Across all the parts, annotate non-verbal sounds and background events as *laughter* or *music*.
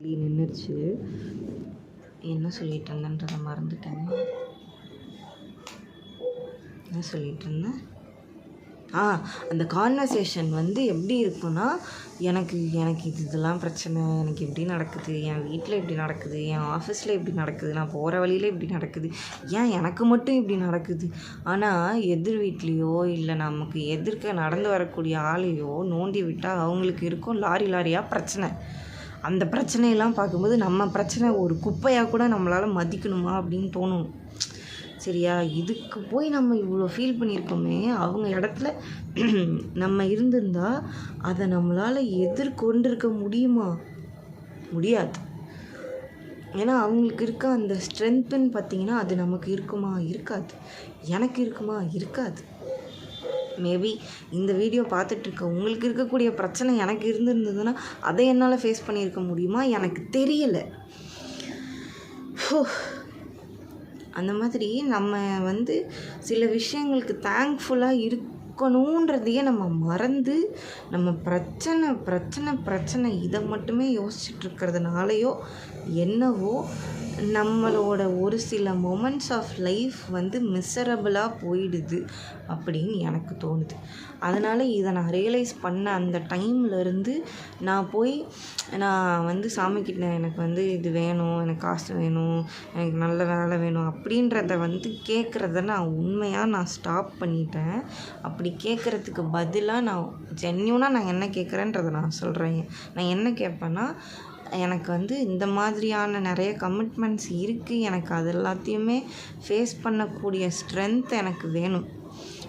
நின்றுச்சு என்ன சொல்லிட்டு இருந்தேன்றதை மறந்துட்டேன். என்ன சொல்லிட்டு இருந்தேன் ஆ அந்த கான்வர்சேஷன் வந்து எப்படி இருக்கும்னா எனக்கு எனக்கு இது இதெல்லாம் பிரச்சனை எனக்கு இப்படி நடக்குது என் வீட்டில் இப்படி நடக்குது என் ஆஃபீஸில் இப்படி நடக்குது நான் போகிற வழியில் இப்படி நடக்குது ஏன் எனக்கு மட்டும் இப்படி நடக்குது? ஆனால் எதிர் வீட்லேயோ இல்லை நமக்கு எதிர்க்க நடந்து வரக்கூடிய ஆளையோ நோண்டி விட்டால் அவங்களுக்கு இருக்கும் லாரி லாரியாக பிரச்சனை. அந்த பிரச்சனையெல்லாம் பார்க்கும்போது நம்ம பிரச்சனை ஒரு குப்பையாக கூட நம்மளால் மதிக்கணுமா அப்படின்னு தோணும். சரியா? இதுக்கு போய் நம்ம இவ்வளோ ஃபீல் பண்ணியிருக்கோமே அவங்க இடத்துல *clears throat* நம்ம இருந்திருந்தா அதை நம்மளால் எதிர்கொண்டிருக்க முடியுமா? முடியாது. ஏன்னா அவங்களுக்கு இருக்க அந்த ஸ்ட்ரென்த்துன்னு பார்த்தீங்கன்னா அது நமக்கு இருக்குமா? இருக்காது. எனக்கு இருக்குமா? இருக்காது. மேபி இந்த வீடியோ பார்த்துட்ருக்க உங்களுக்கு இருக்கக்கூடிய பிரச்சனை எனக்கு இருந்திருந்ததுன்னா அதை என்னால் ஃபேஸ் பண்ணியிருக்க முடியுமா? எனக்கு தெரியலை. அந்த மாதிரி நம்ம வந்து சில விஷயங்களுக்கு தேங்க்ஃபுல்லாக இருக்கணுன்றதையே நம்ம மறந்து நம்ம பிரச்சனை பிரச்சனை பிரச்சனை இதை மட்டுமே யோசிச்சுட்டு இருக்கிறதுனாலையோ என்னவோ நம்மளோட ஒரு சில மொமெண்ட்ஸ் ஆஃப் லைஃப் வந்து மிசரபிளாக போயிடுது அப்படின்னு எனக்கு தோணுது. அதனால் இதை நான் ரியலைஸ் பண்ண அந்த டைம்லேருந்து நான் போய் நான் வந்து சாமிக்கிட்ட எனக்கு வந்து இது வேணும் எனக்கு காசு வேணும் எனக்கு நல்ல வேலை வேணும் அப்படின்றத வந்து கேட்குறத நான் உண்மையாக நான் ஸ்டாப் பண்ணிட்டேன். அப்படி கேட்குறதுக்கு பதிலாக நான் ஜென்யூனாக நான் என்ன கேட்குறேன்றதை நான் சொல்கிறேன் நான் என்ன கேட்பேன்னா எனக்கு வந்து இந்த மாதிரியான நிறைய கமிட்மெண்ட்ஸ் இருக்குது எனக்கு அது எல்லாத்தையுமே ஃபேஸ் பண்ணக்கூடிய ஸ்ட்ரென்த் எனக்கு வேணும்.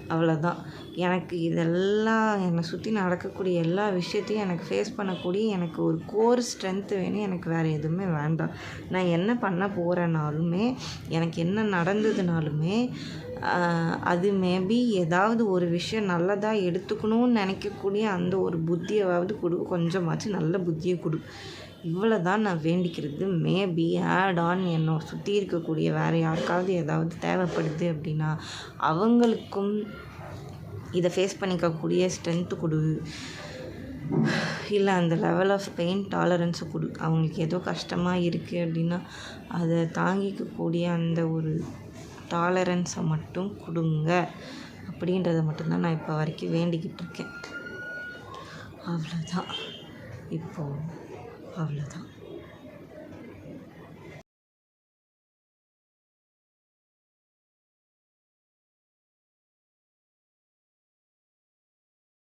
அவ்வளோதான் எனக்கு இதெல்லாம் என்னை சுற்றி நடக்கக்கூடிய எல்லா விஷயத்தையும் எனக்கு ஃபேஸ் பண்ணக்கூடிய எனக்கு ஒரு கோர் ஸ்ட்ரென்த்து வேணும். எனக்கு வேறு எதுவுமே வேண்டாம். நான் என்ன பண்ண போகிறேனாலுமே எனக்கு என்ன நடந்ததுனாலுமே அது மேபி ஏதாவது ஒரு விஷயம் நல்லதாக எடுத்துக்கணும்னு நினைக்கக்கூடிய அந்த ஒரு புத்தியாவது கொடு கொஞ்சமாச்சும் நல்ல புத்தியை கொடு. இவ்வளோ தான் நான் வேண்டிக்கிறது. மேபி ஆட் ஆன் என்னை சுற்றி இருக்கக்கூடிய வேறு யாருக்காவது ஏதாவது தேவைப்படுது அப்படின்னா அவங்களுக்கும் இதை ஃபேஸ் பண்ணிக்கக்கூடிய ஸ்ட்ரென்த்து கொடு. இல்லை அந்த லெவல் ஆஃப் பெயின் டாலரன்ஸை கொடு. அவங்களுக்கு ஏதோ கஷ்டமாக இருக்குது அப்படின்னா அதை தாங்கிக்கக்கூடிய அந்த ஒரு டாலரன்ஸை மட்டும் கொடுங்க. அப்படின்றத மட்டும்தான் நான் இப்போ வரைக்கும் வேண்டிக்கிட்டு இருக்கேன். அவ்வளோதான் இப்போது அவ்வளோதான்